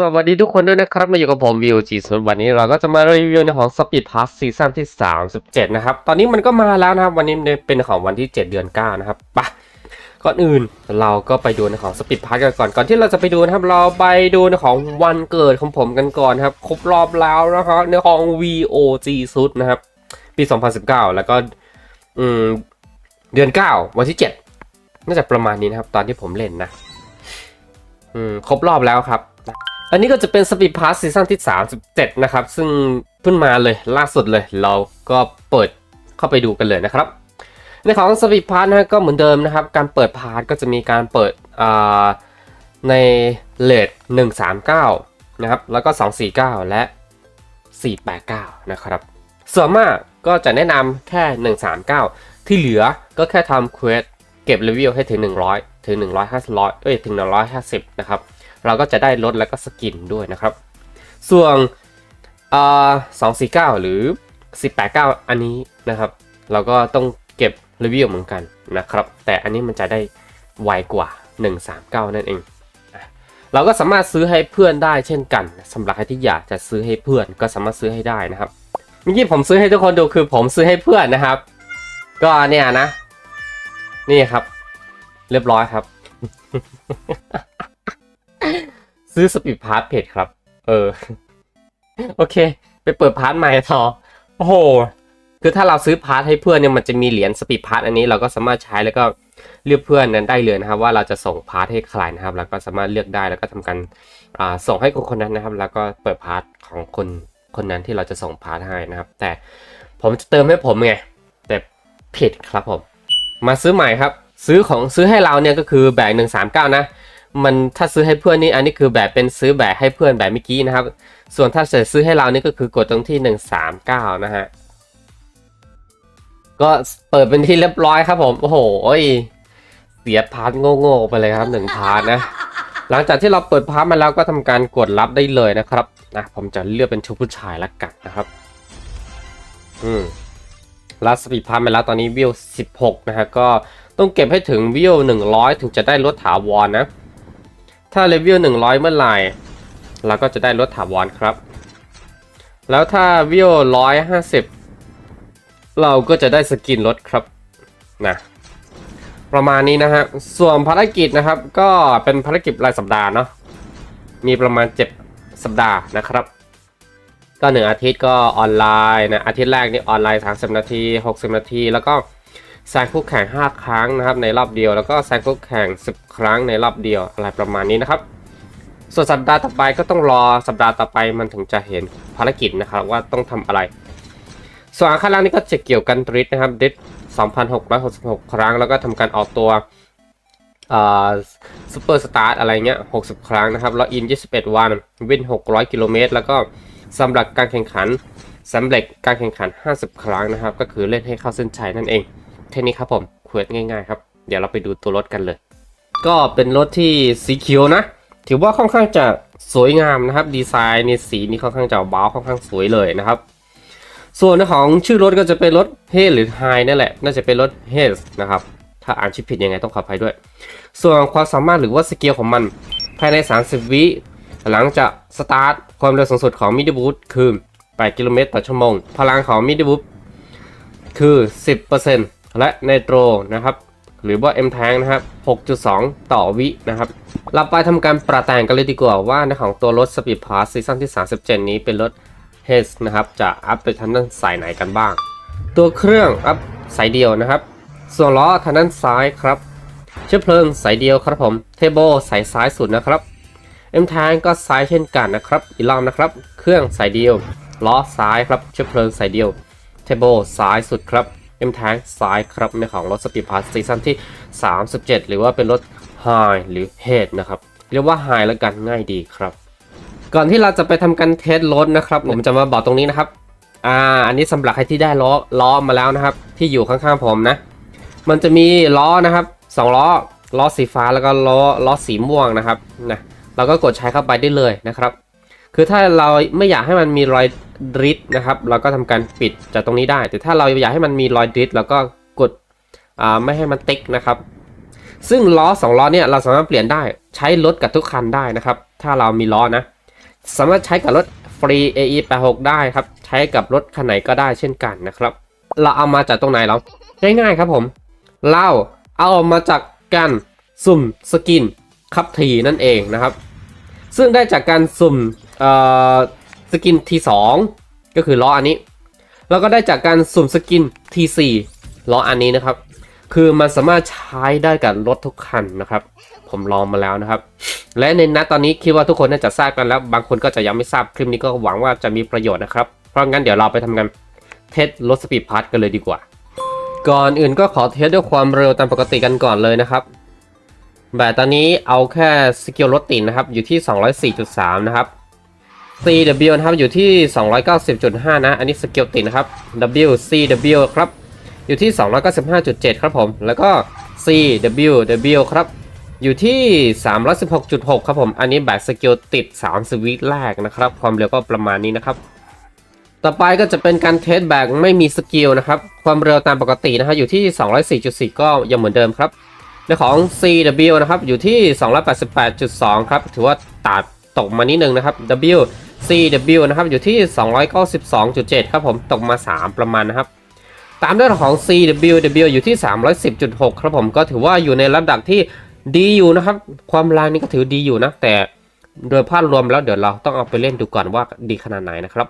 สวัสดีทุกคนด้วยนะครับ มาอยู่กับผมวิวจีส่วนวันนี้เราก็จะมารีวิวในของ Speed Pass ซีซั่นที่ 37 นะครับ ตอนนี้มันก็มาแล้วนะครับ วันนี้เป็นของวันที่ 7 เดือน 9 นะครับไปะก่อนอื่นเราก็ไปดูในของ Speed Pass กันก่อน ก่อนที่เราจะไปดูนะครับ เราไปดูในของวันเกิดของผมกันก่อนครับ ครบรอบแล้วนะครับในของ VOG สุดนะครับ ปี 2019 แล้วก็อืมเดือน 9 วันที่ 7 น่าจะประมาณนี้นะครับ ตอนที่ผมเล่นนะ อืม ครบรอบแล้วครับ อันนี้ก็จะเป็น Speed Pass ซีซั่นที่ 37 นะครับ ซึ่งเพิ่งมาเลยล่าสุดเลย เราก็เปิดเข้าไปดูกันเลยนะครับ ในของ Speed Pass นะก็เหมือนเดิมนะครับ การเปิดพาร์ทก็จะมีการเปิดในเลท139 นะครับ แล้วก็ 249 และ 489 นะครับ ส่วนมากก็จะแนะนำแค่ 139 ที่เหลือก็แค่ทำเควสเก็บเลเวลให้ถึง 100 ถึง 150เอ้ยถึง 150 นะครับ เราก็จะได้ลดแล้วก็สกินด้วยนะครับ ส่วนอ่า249หรือ489อันนี้นะครับ เราก็ต้องเก็บรีวิวเหมือนกันนะครับ แต่อันนี้มันจะได้ไวกว่า 139 นั่นเอง เราก็สามารถซื้อให้เพื่อนได้เช่นกันสำหรับใครที่อยากจะซื้อให้เพื่อนก็สามารถซื้อให้ได้นะครับเมื่อกี้ผมซื้อให้ทุกคนดูคือผมซื้อให้เพื่อนนะครับ ก็เนี่ยนะ นี่ครับ เรียบร้อยครับ ซื้อสปีดพาร์ทเพจครับ เออ โอเค ไปเปิดพาร์ทใหม่ต่อ โอ้โห คือถ้าเราซื้อพาร์ทให้เพื่อนเนี่ยมันจะมีเหรียญสปีดพาร์ทอันนี้เราก็สามารถใช้แล้วก็เลือกเพื่อนนั้นได้เลยนะครับ ว่าเราจะส่งพาร์ทให้ใครนะครับ แล้วก็สามารถเลือกได้แล้วก็ทำการส่งให้คนคนนั้นนะครับ แล้วก็เปิดพาร์ทของคนคนนั้นที่เราจะส่งพาร์ทให้นะครับ แต่ผมจะเติมให้ผมไงแต่ผิดครับผม มาซื้อใหม่ครับ ซื้อของซื้อให้เราเนี่ยก็คือแบกหนึ่งสามเก้านะ มันถ้าซื้อให้เพื่อนนี่อันนี้คือแบบเป็นซื้อแบบให้เพื่อนแบบเมื่อกี้นะครับ ส่วนถ้าจะซื้อให้เรานี่ก็คือกดตรงที่ 139 นะฮะ ก็เปิดเป็นที่เรียบร้อยครับผม โอ้โหเสียพาร์ทโง่ๆไปเลยครับหนึ่งพาร์ทนะ หลังจากที่เราเปิดพาร์ทมาแล้วก็ทำการกดรับได้เลยนะครับนะผมจะเลือกเป็นชุดผู้ชายละกันนะครับ อืมรับสปีดพาร์ทมาแล้วตอนนี้วิว16 นะฮะก็ต้องเก็บให้ถึงวิว100 ถึงจะได้รถถาวรนะ ถ้าเลเวล100 เมื่อไหร่เราก็จะได้รถถาวรครับ แล้วถ้าวิว150 เราก็จะได้สกินรถครับนะประมาณนี้นะฮะ ส่วนภารกิจนะครับ ก็เป็นภารกิจรายสัปดาห์เนาะมีประมาณ 7 สัปดาห์นะครับก็หนึ่งอาทิตย์ก็ออนไลน์นะอาทิตย์แรกนี่ออนไลน์ 30 นาที 60 นาที แล้วก็ แซงคู่แข่ง 5 ครั้งนะครับในรอบเดียว แล้วก็แซงคู่แข่ง 10 ครั้งในรอบเดียวอะไรประมาณนี้นะครับ ส่วนสัปดาห์ต่อไปก็ต้องรอสัปดาห์ต่อไปมันถึงจะเห็นภารกิจนะครับว่าต้องทำอะไร ส่วนข้างล่างนี่ก็จะเกี่ยวกันดริฟนะครับดริฟ2,666 ครั้ง แล้วก็ทำการออกตัวซูเปอร์สตาร์ทอะไรเงี้ย 60 ครั้งนะครับแล้วอิน 21 วัน วิ่ง 600 กิโลเมตร แล้วก็สำหรับการแข่งขันสำเร็จการแข่งขัน 50 ครั้งนะครับ ก็คือเล่นให้เข้าเส้นชัยนั่นเอง เท่นี้ครับผมเควสง่ายๆครับ เดี๋ยวเราไปดูตัวรถกันเลย ก็เป็นรถที่สีเขียวนะ ถือว่าค่อนข้างจะสวยงามนะครับ ดีไซน์ในสีนี้ค่อนข้างจะว้าค่อนข้างสวยเลยนะครับ ส่วนของชื่อรถก็จะเป็นรถเฮสหรือไฮนั่นแหละ น่าจะเป็นรถเฮสนะครับ ถ้าอ่านชื่อผิดยังไงต้องขออภัยด้วย ส่วนความสามารถหรือว่าสเกลของมัน ภายใน 30 วิหลังจากสตาร์ทความเร็วสูงสุดของมิดิบูทคือ8กิโลเมตรต่อชั่วโมง พลังของมิดิบูทคือ 10% และไนโตรนะครับหรือว่า M Tank นะครับ 6.2 ต่อวินะครับ เราไปทำการประแต่งกันเลยดีกว่าว่าในของตัวรถ Speed Pass ซีซั่นที่ 37 นี้เป็นรถ h e s นะครับ จะอัพไปทางด้านสายไหนกันบ้าง ตัวเครื่องอัพสายเดียวนะครับ ส่วนล้อทางด้านซ้ายครับ เชื้อเพลิงสายเดียวครับผมเทเบิลสายซ้ายสุดนะครับ M Tank ก็ซ้ายเช่นกันนะครับอีกรอบนะครับ เครื่องสายเดียวล้อซ้ายครับเชื้อเพลิงสายเดียวเทเบิลซ้ายสุดครับ M Tank ซ้ายครับในของรถ Speed Pass ซีซั่นที่ 37 หรือว่าเป็นรถ High หรือ Head นะครับ เรียกว่า High แล้วกันง่ายดีครับ ก่อนที่เราจะไปทำการเทสรถนะครับ ผมจะมาบอกตรงนี้นะครับอ่าอันนี้สำหรับใครที่ได้ล้อล้อมาแล้วนะครับ ที่อยู่ข้างๆผมนะ มันจะมีล้อนะครับสองล้อล้อสีฟ้าแล้วก็ล้อล้อสีม่วงนะครับนะเราก็กดใช้เข้าไปได้เลยนะครับ คือถ้าเราไม่อยากให้มันมีรอย ดริฟต์นะครับ เราก็ทำการปิดจากตรงนี้ได้ แต่ถ้าเราอยากให้มันมีรอยดริฟต์เราก็กดไม่ให้มันติ๊กนะครับ ซึ่งล้อสองล้อเนี่ยเราสามารถเปลี่ยนได้ใช้รถกับทุกคันได้นะครับ ถ้าเรามีล้อนะ สามารถใช้กับรถฟรี AE 86ได้ครับ ใช้กับรถคันไหนก็ได้เช่นกันนะครับ เราเอามาจากตรงไหนเราง่ายๆครับผม เราเอามาจากการสุ่มสกินคับทีนั่นเองนะครับ ซึ่งได้จากการสุ่มเอ่อ สกิน T2 ก็คือล้ออันนี้ แล้วก็ได้จากการสุ่มสกิน T4 ล้ออันนี้นะครับ คือมันสามารถใช้ได้กับรถทุกคันนะครับ ผมลองมาแล้วนะครับ และในนัดตอนนี้คิดว่าทุกคนน่าจะทราบกันแล้ว บางคนก็จะยังไม่ทราบคลิปนี้ก็หวังว่าจะมีประโยชน์นะครับ เพราะงั้นเดี๋ยวเราไปทำกันเทสรถสปีดพาร์ทกันเลยดีกว่า ก่อนอื่นก็ขอเทสด้วยความเร็วตามปกติกันก่อนเลยนะครับแบบตอนนี้เอาแค่สกิลรถติดนะครับ อยู่ที่ 204.3 นะครับ CW นะครับอยู่ที่ 290.5 นะ อันนี้สกิลติดนะครับ WCW ครับ อยู่ที่ 295.7 ครับผม แล้วก็ CWW ครับ อยู่ที่ 316.6 ครับผม อันนี้แบบสกิลติด 3 สวิตแรกนะครับ ความเร็วก็ประมาณนี้นะครับ ต่อไปก็จะเป็นการเทสแบบไม่มีสกิลนะครับ ความเร็วตามปกตินะครับอยู่ที่ 204.4 ก็ยังเหมือนเดิมครับ ในของ CW นะครับ อยู่ที่ 288.2 ครับ ถือว่าตัดตกมานิดนึงนะครับ W CW นะครับอยู่ที่ 292.7 ครับผมตกมา 3 ประมาณนะครับ ตามด้วยของ CWW อยู่ที่ 310.6 ครับผมก็ถือว่าอยู่ในระดับที่ดีอยู่นะครับ ความแรงนี่ก็ถือดีอยู่นะ แต่โดยภาพรวมแล้วเดี๋ยวเราต้องเอาไปเล่นดูก่อนว่าดีขนาดไหนนะครับ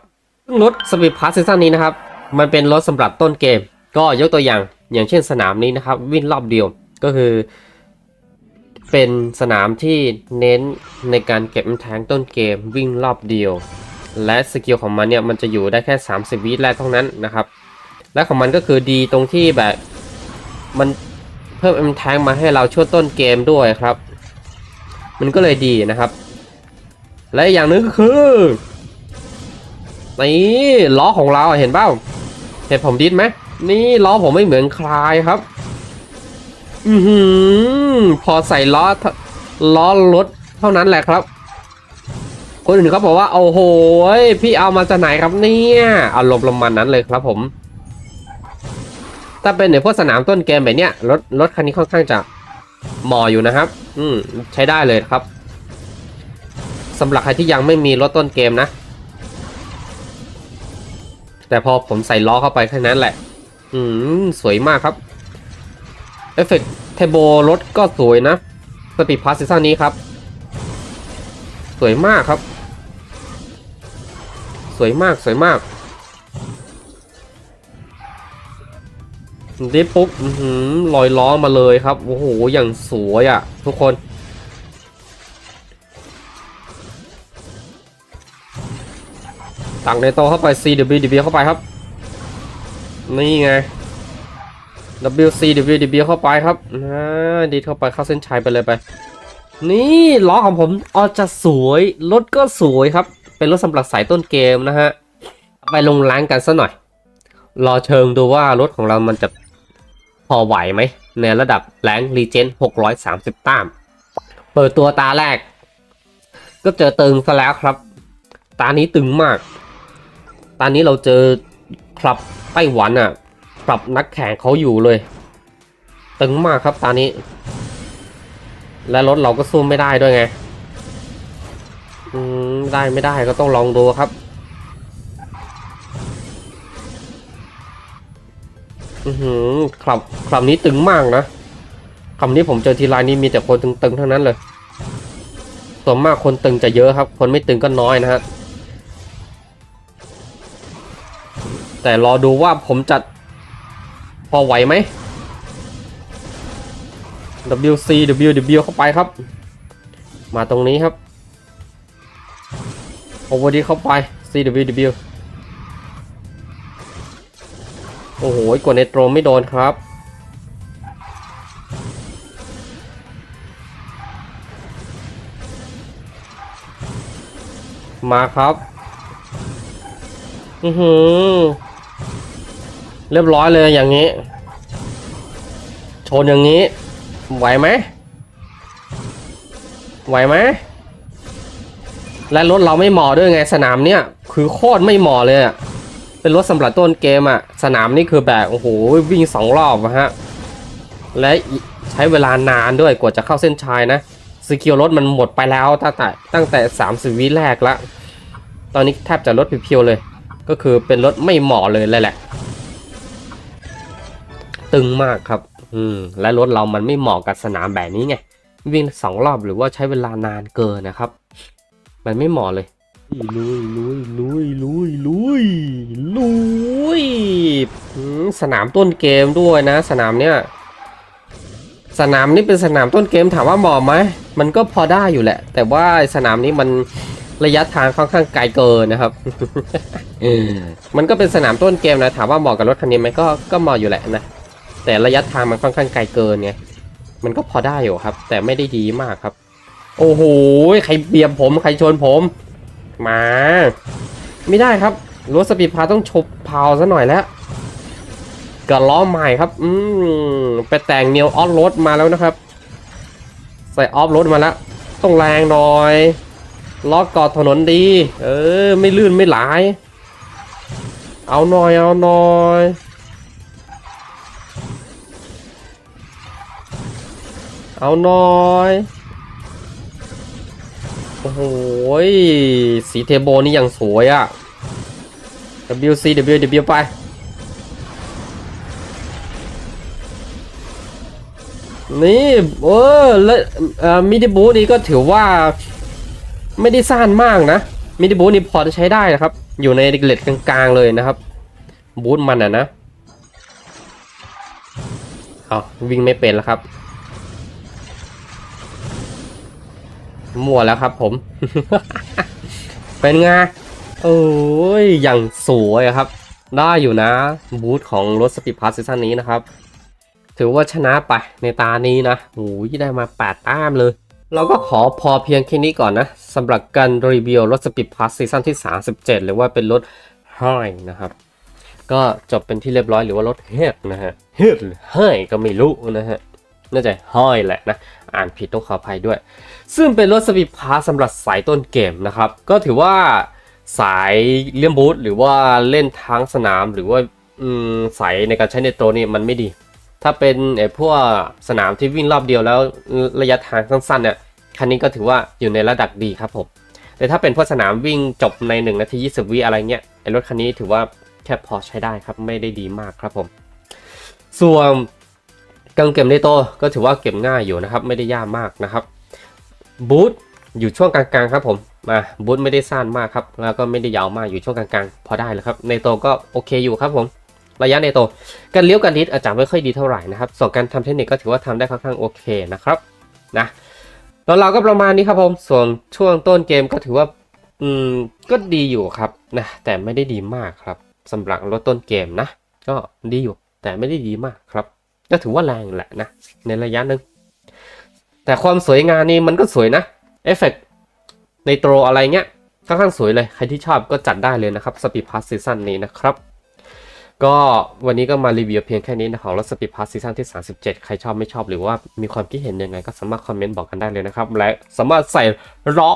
รถสปีดพาสซีซั่นนี้นะครับ มันเป็นรถสำหรับต้นเกม ก็ยกตัวอย่างอย่างเช่นสนามนี้นะครับ วิ่งรอบเดียวก็คือ เป็นสนามที่เน้นในการเก็บแทงต้นเกมวิ่งรอบเดียว และสกิลของมันเนี่ยมันจะอยู่ได้แค่ 30 วิแรกเท่านั้นนะครับ และของมันก็คือดีตรงที่แบบมันเพิ่มแอมแทงมาให้เราช่วงต้นเกมด้วยครับ มันก็เลยดีนะครับ และอย่างหนึงก็คือนี่ล้อของเราเห็นเปล่าเห็นผมดิดไหมนี่ล้อผมไม่เหมือนใครครับ อือหือพอใส่ล้อล้อรถเท่านั้นแหละครับ คนอื่นเขาบอกว่าโอ้โหพี่เอามาจากไหนครับเนี่ยอารมณ์ประมาณนั้นเลยครับผม ถ้าเป็นในพวกสนามต้นเกมแบบเนี้ยรถรถคันนี้ค่อนข้างจะหมาะอยู่นะครับ อืมใช้ได้เลยครับสำหรับใครที่ยังไม่มีรถต้นเกมนะ แต่พอผมใส่ล้อเข้าไปแค่นั้นแหละ อืมสวยมากครับ เอฟเฟกต์เทโบรถก็สวยนะ สปีดพาสซีซั่นนี้ครับ สวยมากครับ สวยมากสวยมากดิปุ๊บหือลอยล้อมาเลยครับ โอ้โห อย่างสวยอะ่ะ ทุกคน ตังในโตเข้าไป CWDB เข้าไปครับ นี่ไง WC WDB เข้าไปครับนะดีเข้าไปเข้าเส้นชัยไปเลยไป นี่ล้อของผมออจะสวย รถก็สวยครับ เป็นรถสำหรับสายต้นเกมนะฮะ ไปลงแรงกันซะหน่อย รอเชิงดูว่ารถของเรามันจะพอไหวไหม ในระดับแรงรีเจน630ต้าม เปิดตัวตาแรก ก็เจอตึงซะแล้วครับ ตานี้ตึงมาก ตานี้เราเจอคลับไต้หวันอะ ปรับนักแข่งเขาอยู่เลย ตึงมากครับตอนนี้ และรถเราก็สู้ไม่ได้ด้วยไงอืมได้ไม่ได้ก็ต้องลองดูครับอือหือคลับคลับนี้ตึงมากนะคำนี้ผมเจอทีไรนี้มีแต่คนตึงๆทั้งนั้นเลยส่วนมากคนตึงจะเยอะครับ คนไม่ตึงก็น้อยนะฮะแต่รอดูว่าผมจะ พอไหวไหม WC WW เข้าไปครับ มาตรงนี้ครับโอเวอร์ดีเข้าไป CWW โอ้โหกดในโตรไม่โดนครับมาครับ อือหือ เรียบร้อยเลยอย่างนี้ ชนอย่างนี้ ไหวไหมไหวไหมและรถเราไม่เหมาะด้วยไงสนามเนี้ยคือโคตรไม่เหมาะเลยอะเป็นรถสำหรับต้นเกมอะสนามนี่คือแบบโอ้โหวิ่งสองรอบอะฮะและใช้เวลานานด้วยกว่าจะเข้าเส้นชัยนะสกิลรถมันหมดไปแล้วตั้งแต่ตั้งแต่30วิแรกละตอนนี้แทบจะรถเพียวๆเลย ก็คือเป็นรถไม่เหมาะเลยเลยแหละ ตึงมากครับ อืม และรถเรามันไม่เหมาะกับสนามแบบนี้ไง วิ่งสองรอบหรือว่าใช้เวลานานเกินนะครับ มันไม่เหมาะเลยลุยลุยลุยลุยลุยลุยอืมสนามต้นเกมด้วยนะ สนามเนี้ยสนามนี้เป็นสนามต้นเกมถามว่าเหมาะไหมมันก็พอได้อยู่แหละ แต่ว่าสนามนี้มันระยะทางค่อนข้างไกลเกินนะครับ มันก็เป็นสนามต้นเกมนะถามว่าเหมาะกับรถคันนี้ไหมก็ก็เหมาะอยู่แหละนะ แต่ระยะทางมันค่อนข้างไกลเกินไงมันก็พอได้อยู่ครับ แต่ไม่ได้ดีมากครับ โอ้โหใครเบียบผมใครชนผม มา ไม่ได้ครับรถสปีดพาต้องชบพาวซะหน่อยแล้วกับล้อใหม่ครับ อืมไปแต่งเนียวออฟโรดมาแล้วนะครับ ใส่ออฟโรดมาแล้ว ต้องแรงหน่อยล้อกอดถนนดี เออ ไม่ลื่นไม่ไหลาย เอาหน่อยเอาหน่อย เอาหน่อย โอ้โหสีเทโบนี่ยังสวยอะ WC W W ไป นี่เออแล้วเอ่อมิดิบูนี่ก็ถือว่าไม่ได้สั้นมากนะ มิดิบูนี่พอจะใช้ได้นะครับ อยู่ในเลทกลางๆเลยนะครับ บูทมันอะนะ เอาวิ่งไม่เป็นแล้วครับ มั่วแล้วครับผม เป็นไงโอ้ยอย่างสวยครับ ได้อยู่นะ บูธของรถสปีดพาสซีซั่นนี้นะครับ ถือว่าชนะไปในตานี้นะโอ้ยได้มา 8 แต้มเลย เราก็ขอพอเพียงแค่นี้ก่อนนะสำหรับการรีวิวรถสปีดพาสซีซั่นที่ 37 หรือว่าเป็นรถห้อยนะครับ ก็จบเป็นที่เรียบร้อยหรือว่ารถเฮดนะฮะเฮดหรือเฮ้ยก็ไม่รู้นะฮะ น่าจะห้อยแหละนะอ่านผิดต้องขออภัยด้วย ซึ่งเป็นรถสปีดพาสสำหรับสายต้นเกมนะครับ ก็ถือว่าสายเลี่ยมบูทหรือว่าเล่นทั้งสนามหรือว่าสายในการใช้ในโตนี่มันไม่ดี ถ้าเป็นไอ้พวกสนามที่วิ่งรอบเดียวแล้วระยะทางสั้นๆเนี่ยคันนี้ก็ถือว่าอยู่ในระดับดีครับผมแต่ถ้าเป็นพวกสนามวิ่งจบใน1นาที20วิอะไรเงี้ยไอ้รถคันนี้ถือว่าแค่พอใช้ได้ครับไม่ได้ดีมากครับผม ส่วน การเก็บในโตก็ถือว่าเก็บง่ายอยู่นะครับ ไม่ได้ยากมากนะครับบูทอยู่ช่วงกลางๆครับผมมาบูทไม่ได้สั้นมากครับ แล้วก็ไม่ได้ยาวมากอยู่ช่วงกลางๆ พอได้แล้วครับในโตก็โอเคอยู่ครับผมระยะในโตการเลี้ยวการดิดอาจจะไม่ค่อยดีเท่าไหร่นะครับส่วนการทำเทคนิคก็ถือว่าทำได้ค่อนข้างโอเคนะครับนะแล้วเราก็ประมาณนี้ครับผมส่วนช่วงต้นเกมก็ถือว่าอืมก็ดีอยู่ครับนะแต่ไม่ได้ดีมากครับสำหรับรถต้นเกมนะ ก็ดีอยู่แต่ไม่ได้ดีมากครับ ก็ถือว่าแรงแหละนะ ในระยะหนึ่งแต่ความสวยงามนี่มันก็สวยนะเอฟเฟกในโตรอะไรเงี้ยค่อนข้างสวยเลย ใครที่ชอบก็จัดได้เลยนะครับสปีดพาสซีซั่นนี้นะครับก็วันนี้ก็มารีวิวเพียงแค่นี้นะครับแล้วสปีดพาสซีซั่นที่ 37 ใครชอบไม่ชอบหรือว่ามีความคิดเห็นยังไงก็สามารถคอมเมนต์บอกกันได้เลยนะครับ และสามารถใส่ล้อ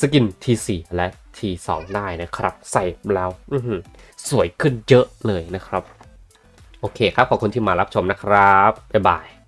สกิน T4 และ T2 ได้นะครับ ใส่แล้วสวยขึ้นเยอะเลยนะครับ โอเคครับ ขอบคุณที่มารับชมนะครับ บ๊ายบาย